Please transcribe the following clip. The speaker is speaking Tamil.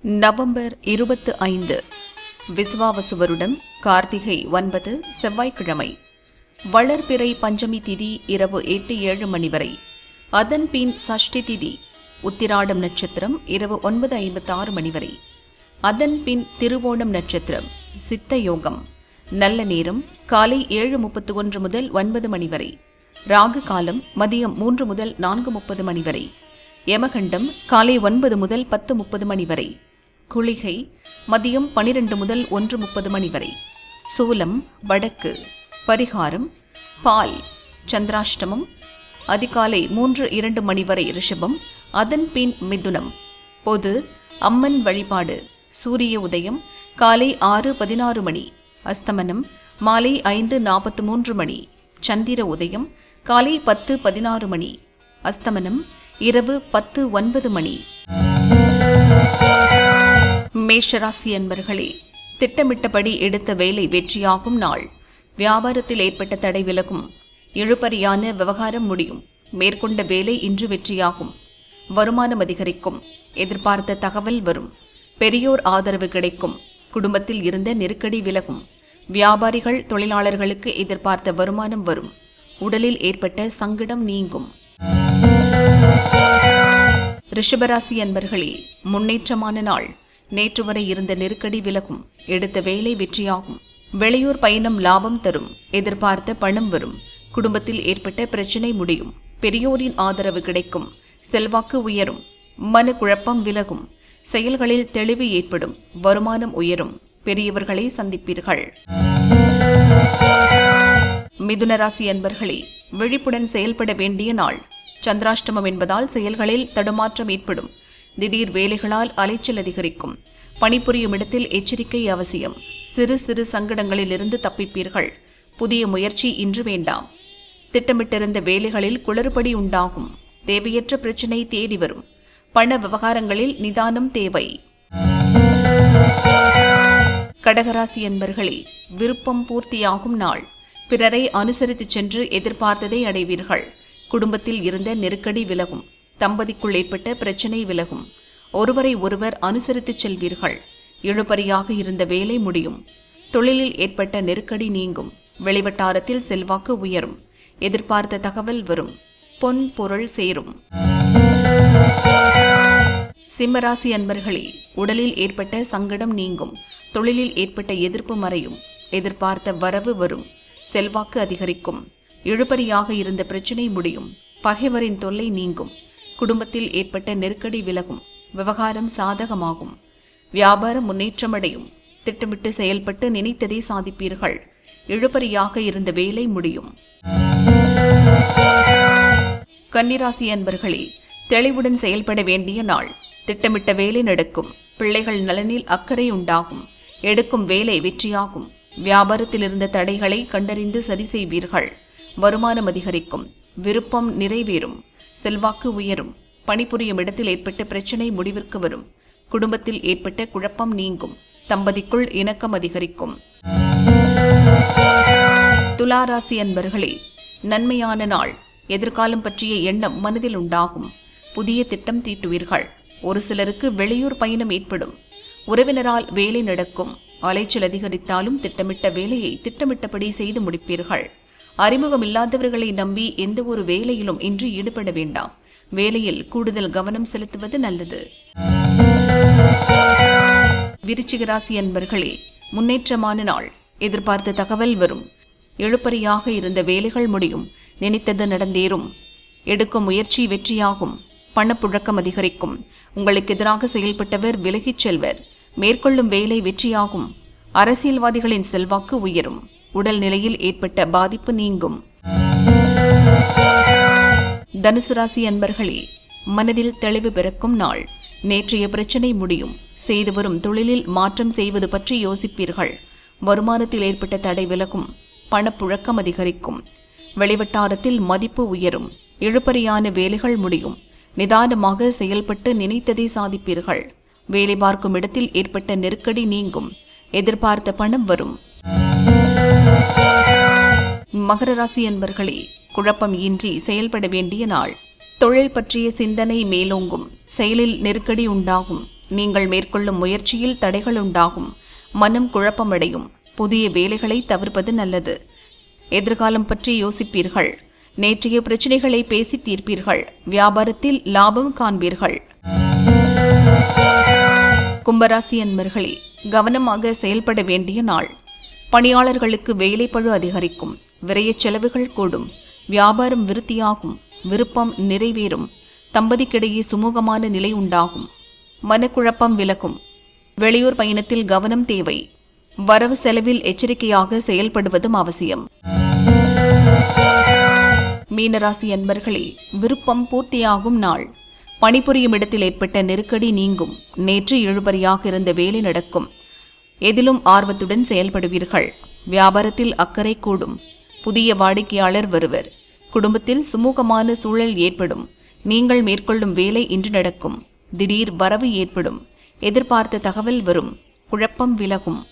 நவம்பர் இருபத்து ஐந்து. விஸ்வாவசுவருடம் கார்த்திகை ஒன்பது செவ்வாய்க்கிழமை. வளர்பிறை பஞ்சமி திதி இரவு எட்டு ஏழு மணி வரை. அதன் பின் சஷ்டி திதி உத்திராடம் நட்சத்திரம் இரவு ஒன்பது ஐம்பத்தி ஆறு மணி வரை. அதன் பின் திருவோணம் நட்சத்திரம் சித்த யோகம். நல்ல நேரம் காலை ஏழு முப்பத்து ஒன்று முதல் ஒன்பது மணி வரை. ராகு காலம் மதியம் மூன்று முதல் நான்கு முப்பது மணி வரை. யமகண்டம் காலை ஒன்பது முதல் பத்து முப்பது மணி வரை. குளிகை மதியம் பனிரெண்டு முதல் ஒன்று முப்பது மணி வரை. சூலம் வடக்கு. பரிகாரம் பால் சந்திராஷ்டமம். அதிகாலை மூன்று இரண்டு மணி வரை ரிஷபம் அதன் பின் மிதுனம். பொது அம்மன் வழிபாடு சூரிய உதயம் காலை ஆறு பதினாறு மணி. அஸ்தமனம் மாலை ஐந்து நாற்பத்து மூன்று மணி. சந்திர உதயம் காலை பத்து பதினாறு மணி. அஸ்தமனம் இரவு பத்து ஒன்பது மணி. மேஷராசி அன்பர்களே திட்டமிட்டபடி எடுத்த வேலை வெற்றியாகும் நாள். வியாபாரத்தில் ஏற்பட்ட தடை விலகும். இழுபறியான விவகாரம் முடியும். மேற்கொண்ட வேலை இன்று வெற்றியாகும். வருமானம் அதிகரிக்கும். எதிர்பார்த்த தகவல் வரும். பெரியோர் ஆதரவு கிடைக்கும். குடும்பத்தில் இருந்த நெருக்கடி விலகும். வியாபாரிகள் தொழிலாளர்களுக்கு எதிர்பார்த்த வருமானம் வரும். உடலில் ஏற்பட்ட சங்கடம் நீங்கும். ரிஷபராசி அன்பர்களே முன்னேற்றமான நாள். நேற்று வரை இருந்த நெருக்கடி விலகும். எடுத்த வேலை வெற்றியாகும். வெளியூர் பயணம் லாபம் தரும். எதிர்பார்த்த பணம் வரும். குடும்பத்தில் ஏற்பட்ட பிரச்சினை முடியும். பெரியோரின் ஆதரவு கிடைக்கும். செல்வாக்கு உயரும். மன குழப்பம் விலகும். செயல்களில் தெளிவு ஏற்படும். வருமானம் உயரும். பெரியவர்களை சந்திப்பீர்கள். மிதுனராசி அன்பர்களே விழிப்புடன் செயல்பட வேண்டிய நாள். சந்திராஷ்டமம் என்பதால் செயல்களில் தடுமாற்றம் ஏற்படும். திடீர் வேலைகளால் அலைச்சல் அதிகரிக்கும். பணிபுரியும் இடத்தில் எச்சரிக்கை அவசியம். சிறு சிறு சங்கடங்களிலிருந்து தப்பிப்பீர்கள். புதிய முயற்சி இன்று வேண்டாம். திட்டமிட்டிருந்த வேலைகளில் குளறுபடி உண்டாகும். தேவையற்ற பிரச்சினை தேடி வரும். பண விவகாரங்களில் நிதானம் தேவை. கடகராசி என்பர்களே விருப்பம் பூர்த்தியாகும் நாள். பிறரை அனுசரித்துச் சென்று எதிர்பார்த்ததை அடைவீர்கள். குடும்பத்தில் இருந்த நெருக்கடி விலகும். தம்பதிக்குள் ஏற்பட்ட பிரச்சனை விலகும். ஒருவரை ஒருவர் அனுசரித்துச் செல்வீர்கள். இழுபறியாக இருந்த வேலை முடியும். தொழிலில் ஏற்பட்ட நெருக்கடி நீங்கும். வெளிவட்டாரத்தில் செல்வாக்கு உயரும். எதிர்பார்த்த தகவல் வரும். பொன் பொருள் சேரும். சிம்மராசி அன்பர்களே உடலில் ஏற்பட்ட சங்கடம் நீங்கும். தொழிலில் ஏற்பட்ட எதிர்ப்பு மறையும். எதிர்பார்த்த வரவு வரும். செல்வாக்கு அதிகரிக்கும். இழுபறியாக இருந்த பிரச்சினை முடியும். பகைவரின் தொல்லை நீங்கும். குடும்பத்தில் ஏற்பட்ட நெருக்கடி விலகும் விவகாரம் சாதகமாகும். வியாபாரம் முன்னேற்றமடையும். திட்டமிட்டு செயல்பட்டு நினைத்ததை சாதிப்பீர்கள். இழுபறியாக இருந்த வேலை முடியும். கன்னிராசி அன்பர்களே தெளிவுடன் செயல்பட வேண்டிய நாள். திட்டமிட்ட வேலை நடக்கும். பிள்ளைகள் நலனில் அக்கறை உண்டாகும். எடுக்கும் வேலை வெற்றியாகும். வியாபாரத்தில் இருந்த தடைகளை கண்டறிந்து சரி செய்வீர்கள். வருமானம் அதிகரிக்கும். விருப்பம் நிறைவேறும். செல்வாக்கு உயரும். பணிபுரியும் இடத்தில் ஏற்பட்ட பிரச்சனை முடிவிற்கு வரும். குடும்பத்தில் ஏற்பட்ட குழப்பம் நீங்கும். தம்பதிக்குள் இணக்கம் அதிகரிக்கும். துலாராசி அன்பர்களே நன்மையான நாள். எதிர்காலம் பற்றிய எண்ணம் மனதில் உண்டாகும். புதிய திட்டம் தீட்டுவீர்கள். ஒரு சிலருக்கு வெளியூர் பயணம் ஏற்படும். உறவினரால் வேலை நடக்கும். அலைச்சல் அதிகரித்தாலும் திட்டமிட்ட வேலையை திட்டமிட்டபடி செய்து முடிப்பீர்கள். அறிமுகம் இல்லாதவர்களை நம்பி எந்த ஒரு வேலையிலும் இன்று ஈடுபட வேண்டாம். வேலையில் கூடுதல் கவனம் செலுத்துவது நல்லது. விருச்சிக ராசி அன்பர்களே முன்னேற்றமான நாள். எதிர்பார்த்த தகவல் வரும். எழுப்பறியாக இருந்த வேலைகள் முடியும். நினைத்தது நடந்தேறும். எடுக்கும் முயற்சி வெற்றியாகும். பணப்புழக்கம் அதிகரிக்கும். உங்களுக்கு எதிராக செயல்பட்டவர் விலகிச் செல்வர். மேற்கொள்ளும் வேலை வெற்றியாகும். அரசியல்வாதிகளின் செல்வாக்கு உயரும். உடல் நிலையில் ஏற்பட்ட பாதிப்பு நீங்கும். தனுசு ராசி அன்பர்களே மனதில் தெளிவு பிறக்கும் நாள். நேற்றைய பிரச்சனை முடியும். செய்து வரும் தொழிலில் மாற்றம் செய்வது பற்றி யோசிப்பீர்கள். வருமானத்தில் ஏற்பட்ட தடை விலகும். பணப்புழக்கம் அதிகரிக்கும். வெளிவட்டாரத்தில் மதிப்பு உயரும். இழுபறியான வேலைகள் முடியும். நிதானமாக செயல்பட்டு நினைத்ததை சாதிப்பீர்கள். வேலை பார்க்கும் இடத்தில் ஏற்பட்ட நெருக்கடி நீங்கும். எதிர்பார்த்த பணம் வரும். மகர ராசி என்பர்களே குழப்பம் இன்றி செயல்பட வேண்டிய நாள். தொழில் பற்றிய சிந்தனை மேலோங்கும். செயலில் நெருக்கடி உண்டாகும். நீங்கள் மேற்கொள்ளும் முயற்சியில் தடைகள் உண்டாகும். மனம் குழப்பமடையும். புதிய வேலைகளை தவிர்ப்பது நல்லது. எதிர்காலம் பற்றி யோசிப்பீர்கள். நேற்றைய பிரச்சனைகளை பேசி தீர்ப்பீர்கள். வியாபாரத்தில் லாபம் காண்பீர்கள். கும்பராசி அன்பர்களே கவனமாக செயல்பட வேண்டிய நாள். பணியாளர்களுக்கு வேலைப்பழு அதிகரிக்கும் விரைய செலவுகள் கூடும் வியாபாரம் விருத்தியாகும் விருப்பம் நிறைவேறும் தம்பதிக்கிடையே சுமூகமான நிலை உண்டாகும் மனக்குழப்பம் விலகும். வெளியூர் பயணத்தில் கவனம் தேவை வரவு செலவில் எச்சரிக்கையாக செயல்படுவதும் அவசியம். மீனராசி அன்பர்களே விருப்பம் பூர்த்தியாகும் நாள். பணிபுரியும் இடத்தில் ஏற்பட்ட நெருக்கடி நீங்கும். நேற்று இழுபறியாக இருந்த வேலை நடக்கும். எதிலும் ஆர்வத்துடன் செயல்படுவீர்கள். வியாபாரத்தில் அக்கறை கூடும். புதிய வாடிக்கையாளர் வருவர். குடும்பத்தில் சுமூகமான சூழல் ஏற்படும். நீங்கள் மேற்கொள்ளும் வேலை இன்று நடக்கும். திடீர் வரவு ஏற்படும். எதிர்பார்த்த தகவல் வரும். குழப்பம் விலகும்.